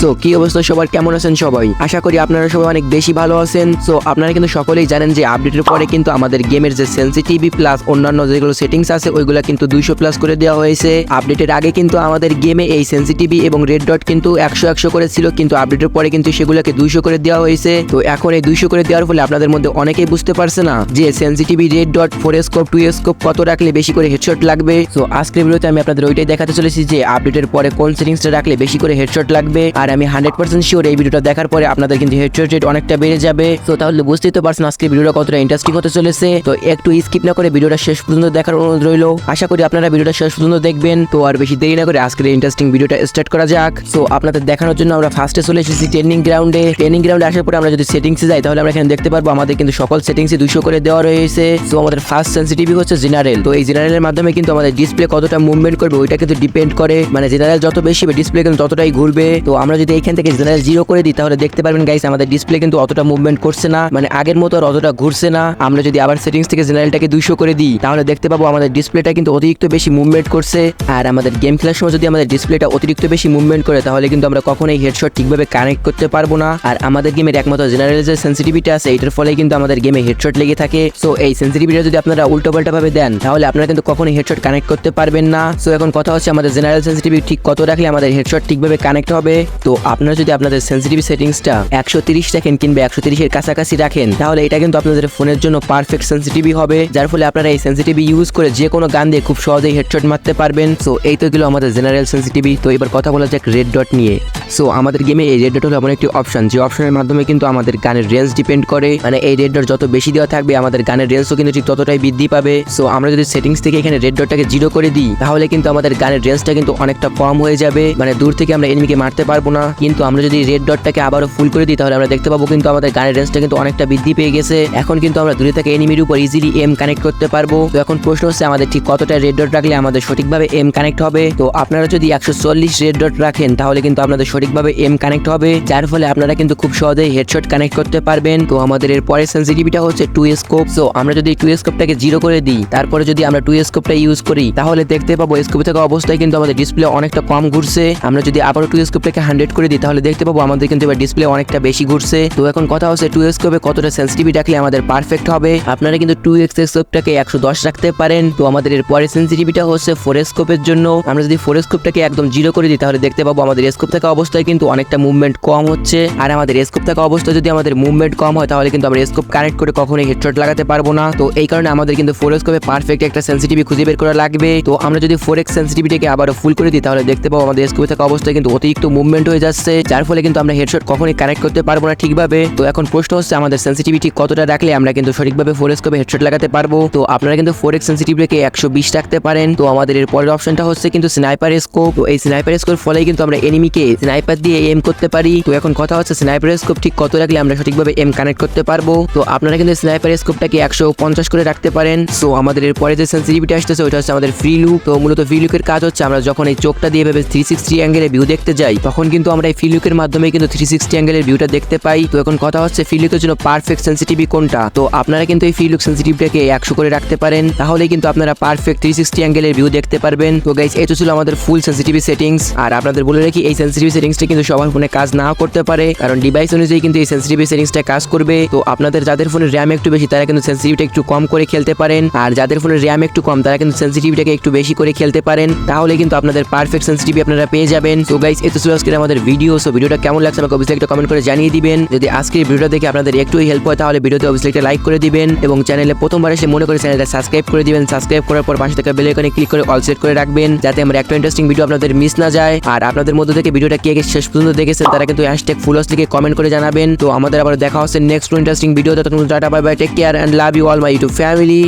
So, কি অবস্থা? সবার কেমন আছেন সবাই? আশা করি আপনারা সবাই অনেক বেশি ভালো আছেন। সো, আপনারা কিন্তু সকলেই জানেন যে আপডেটের পরে কিন্তু আমাদের গেমের যে সেন্সিটিভি প্লাস অন্যান্য যেগুলো সেটিংস আছে, ওইগুলো কিন্তু দুইশো প্লাস করে দেওয়া হয়েছে। আপডেটের আগে কিন্তু আমাদের গেমে এই সেন্সিটিভি এবং রেড ডট কিন্তু একশো একশো করে ছিল, কিন্তু আপডেটের পরে কিন্তু সেগুলোকে দুইশো করে দেওয়া হয়েছে। তো, এখন এই দুইশো করে দেওয়ার ফলে আপনাদের মধ্যে অনেকেই বুঝতে পারছে না যে sensitivity red dot four scope two scope কত রাখলে বেশি করে হেডশট লাগবে। তো আজকের ভিডিওতে আমি আপনাদের ওইটাই দেখাতে চলেছি যে আপডেটের পরে কোন সেটিংসটা রাখলে বেশি করে হেডশট লাগবে। আর আমি হান্ড্রেড পার্সেন্ট শিওর এই ভিডিওটা দেখার পরে আপনাদের কিন্তু হেডশট রেট অনেকটা বেড়ে যাবে। তো তাহলে বুঝতেই তো পারছেন আজকে ভিডিওটা কতটা ইন্টারেস্টিং হতে চলেছে। তো একটু স্কিপ না করে ভিডিওটা শেষ পর্যন্ত দেখার অনুরোধ রইল। আশা করি আপনারা ভিডিওটা শেষ পর্যন্ত দেখবেন। তো আর বেশি দেরি না করে আজকের ইন্টারেস্টিং ভিডিওটা স্টার্ট করা যাক। তো আপনাদের দেখানোর জন্য আমরা ফার্স্টে চলে এসেছি ট্রেনিং গ্রাউন্ডে ট্রেনিং গ্রাউন্ডে আসার পরে আমরা যদি সেটিংসে যাই, তাহলে আমরা এখানে দেখতে পারব আমাদের কিন্তু সকল সেটিংসে দুশো করে দেওয়া রয়েছে। তো আমাদের ফার্স্ট সেন্সিটিভি হচ্ছে জেনারেল তো এই জেনারেলের মাধ্যমে কিন্তু আমাদের ডিসপ্লে কতটা মুভমেন্ট করবে, ওইটা কিন্তু ডিপেন্ড করে। মানে জেনারেল যত বেশি ডিসপ্লে কিন্তু ততটাই ঘুরবে। তো আমরা যদি এখান থেকে জেনারেল জিরো করে দিই, তাহলে দেখতে পারবেন গাইস আমাদের ডিসপ্লে কিন্তু অতটা মুভমেন্ট করছে না। মানে আগের মতো আর অতটা ঘুরছে না। আমরা যদি আবার সেটিংস থেকে জেনারেলটাকে দুইশো করে দিই, তাহলে দেখতে পাবো আমাদের ডিসপ্লেটা কিন্তু অতিরিক্ত বেশি মুভমেন্ট করছে। আর আমাদের গেম খেলার সময় যদি আমাদের ডিসপ্লেটা অতিরিক্ত বেশি মুভমেন্ট করে, তাহলে কিন্তু আমরা কখনোই হেডশট ঠিকভাবে কানেক্ট করতে পারব না। আর আমাদের গেমের একমাত্র জেনারেল যে সেন্সিটিভিটি আছে, এটার ফলে কিন্তু আমাদের গেমে হেডশট লেগে থাকে। সো এই সেন্সিটিভিটা যদি আপনারা উল্টো পাল্টা ভাবে দেন, তাহলে আপনারা কিন্তু কখনোই হেডশট কানেক্ট করতে পারবেন না। সো এখন কথা হচ্ছে আমাদের জেনারেল সেন্সিটিভিটি ঠিক কত রাখলে আমাদের হেডশট ঠিকভাবে কানেক্ট হবে। তো আপনারা যদি আপনাদের সেন্সিটিভ সেটিংসটা একশো তিরিশ রাখেন কিংবা একশো তিরিশের কাছাকাছি রাখেন, তাহলে এটা কিন্তু আপনাদের ফোনের জন্য পারফেক্ট সেন্সিটিভি হবে, যার ফলে আপনারা এই সেন্সিটিভি ইউজ করে যে কোনো গান দিয়ে খুব সহজেই হেডশট মারতে পারবেন। সো এই তো গেলো আমাদের জেনারেল সেন্সিটিভি তো এবার কথা বলা যাক রেড ডট নিয়ে। সো আমাদের গেমে এই রেড ডট হলো এমন একটি অপশন যে অপশনের মাধ্যমে কিন্তু আমাদের গানের রেঞ্জ ডিপেন্ড করে। মানে এই রেড ডট যত বেশি দেওয়া থাকবে, আমাদের গানের রেঞ্জও কিন্তু ঠিক ততটাই বৃদ্ধি পাবে। সো আমরা যদি সেটিংস থেকে এখানে রেড ডটটাকে জিরো করে দিই, তাহলে কিন্তু আমাদের গানের রেঞ্জটা কিন্তু অনেকটা কম হয়ে যাবে। মানে দূর থেকে আমরা এনিমিকে মারতে পারব না। কিন্তু আমরা যদি রেড ডটটাকে আবারও ফুল করে দিই, তাহলে আমরা দেখতে পাবো কিন্তু আমাদের গানের রেঞ্জটা কিন্তু অনেকটা বৃদ্ধি পেয়ে গেছে। এখন কিন্তু আমরা দূরে থেকে এনিমির উপর ইজিলি এম কানেক্ট করতে পারব। তো এখন প্রশ্ন হচ্ছে, আমাদের ঠিক কতটা রেড ডট রাখলে আমাদের সঠিকভাবে এম কানেক্ট হবে? তো আপনারা যদি একশো চল্লিশ রেড ডট রাখেন, তাহলে কিন্তু আপনাদের সঠিকভাবে এম কানেক্ট হবে। যার ফলে আপনারা কিন্তু খুব সহজেই হেডশট কানেক্ট করতে পারবেন। তো আমাদের এর পরের সেন্সিটিভিটা হচ্ছে টু স্কোপ সো আমরা যদি টু স্কোপটাকে জিরো করে দিই, তারপরে যদি আমরা টু স্কোপটা ইউজ করি, তাহলে দেখতে পাবো স্কোপ থাকা অবস্থায় কিন্তু আমাদের ডিসপ্লে অনেকটা কম ঘুরছে। আমরা যদি আবারও টু স্কোপটাকে হান্ড্রেড করে দিই, তাহলে দেখতে পাবো আমাদের কিন্তু এবার ডিসপ্লে অনেকটা বেশি ঘুরছে। তো এখন কথা হচ্ছে টু স্কোপে কতটা সেন্সিটিভিটি রাখলে আমাদের পারফেক্ট হবে। আপনারা কিন্তু টু এক্স স্কোপটাকে একশো দশ রাখতে পারেন। তো আমাদের এর পরের সেন্সিটিভিটা হচ্ছে ফোর স্কোপের জন্য। আমরা যদি ফোর স্কোপটাকে একদম জিরো করে দিই, তাহলে দেখতে পাবো আমাদের স্কোপ থাকা অবস্থায় কিন্তু অনেকটা মুভমেন্ট কম হচ্ছে। আর আমাদের স্কোপ থাকা অবস্থায় যদি আমাদের মুভমেন্ট কম হয়, তাহলে কিন্তু আমরা স্কোপ কানেক্ট করে কখনোই হেডশট লাগাতে পারব না। তো এই কারণে আমাদের কিন্তু ফোর স্কোপে পারফেক্ট একটা সেন্সিটিভি খুঁজে বের করা লাগবে। তো আমরা যদি ফোর এক্স সেন্সিটিভিটিকে আবারও ফুল করে দিই, তাহলে দেখতে পাবো আমাদের স্কোপে থাকা অবস্থায় কিন্তু অতিরিক্ত মুভমেন্ট হয়ে যাচ্ছে, যার ফলে কিন্তু আমরা হেডশট কখনোই কানেক্ট করতে পারব না ঠিকভাবে। তো এখন প্রশ্ন হচ্ছে, আমাদের সেন্সিটিভিটি কতটা রাখলে আমরা কিন্তু সঠিকভাবে ফোর স্কোপে হেডশট লাগাতে পারব? তো আপনারা কিন্তু ফোর এক্স সেন্সিটিভিটিকে একশো বিশ রাখতে পারেন। তো আমাদের এর পরের অপশনটা হচ্ছে কিন্তু স্নাইপার স্কোপ তো এই স্নাইপার স্কোপ ফলে কিন্তু আমরা এনিমিকে স্নাইপার দিয়ে এম করতে পারি। তো এখন কথা হচ্ছে স্নাইপার স্কোপ ঠিক কত রাখলে আমরা সঠিকভাবে এম কানেক্ট করতে পারব? তো আপনারা কিন্তু স্নাইপার স্কোপটাকে একশো পঞ্চাশ করে রাখতে পারেন। সো আমাদের এর পরে যে সেন্সিটিভিটি আসতেছে, ওইটা হচ্ছে আমাদের ফ্রি লুক তো মূলত ফ্রি লুকের কাজ হচ্ছে, আমরা যখন এই চোখটা দিয়ে ভেবে থ্রি সিক্সটি অ্যাঙ্গেলে ভিউ দেখতে যাই, তখন কিন্তু আমরা এই ফ্রি লুকের মাধ্যমে কিন্তু থ্রি সিক্সটি অ্যাঙ্গেলের ভিউটা দেখতে পাই। তো এখন কথা হচ্ছে ফ্রি লুকের জন্য পারফেক্ট সেন্সিটিভি কোনটা? তো আপনারা কিন্তু এই ফ্রি লুক সেন্সিটিভিটাকে একশো করে রাখতে পারেন। তাহলে কিন্তু আপনারা পারফেক্ট থ্রি সিক্সটি অ্যাঙ্গেলের ভিউ দেখতে পারবেন। তো গাইজ এই তো ছিল আমাদের ফুল সেন্সিটিভি সেটিংস আর আপনাদের বলে রাখি, এই সেন্সিটিভি সেটিংসটা কিন্তু সবার ফোনে কাজ নাও করতে পারে। কারণ ডিভাইস অনুযায়ী কিন্তু এই সেন্সিটিভি সেটিংসটা কাজ করবে। তো আপনাদের যাদের ফোনে র্যাম একটু বেশি, তারা কিন্তু সেন্সিটিভিটা একটু কম করে খেলতে পারেন। আর যাদের ফোনে র্যাম একটু কম, তারা কিন্তু সেন্সিটিভিটাকে একটু বেশি করে খেলতে পারেন। তাহলে কিন্তু আপনাদের পারফেক্ট সেন্সিটিভি আপনারা পেয়ে যাবেন। তো গাইজ এই তো ছিল আজকের আমাদের ভিডিও সো ভিডিওটা কেমন লাগছে আমাকে অবশ্যই একটা কমেন্ট করে জানিয়ে দিবেন। যদি আজকের ভিডিওটা দেখে আপনাদের একটু হেল্প হয়, তাহলে ভিডিওতে অবশ্যই একটা লাইক করে দিবেন এবং চ্যানেলে প্রথমবার এসে মনে করে চ্যানেলটা সাবস্ক্রাইব করে দিবেন। সাবস্ক্রাইব করার পর পাশে থাকা বেল আইকনে ক্লিক করে অল সেট করে রাখবেন, যাতে আমার একটা ইন্টারেস্টিং ভিডিও আপনাদের মিস না যায়। আর আপনাদের মধ্যে থেকে ভিডিওটা কে কে শেষ পর্যন্ত দেখেছেন, তারা কিন্তু হ্যাশট্যাগ ফুলস লিখে কমেন্ট করে জানাবেন। তো আমাদের আবার দেখা হচ্ছে নেক্সট ইন্টারেস্টিং ভিডিও ততক্ষণ tata bye bye take care and love you all my YouTube family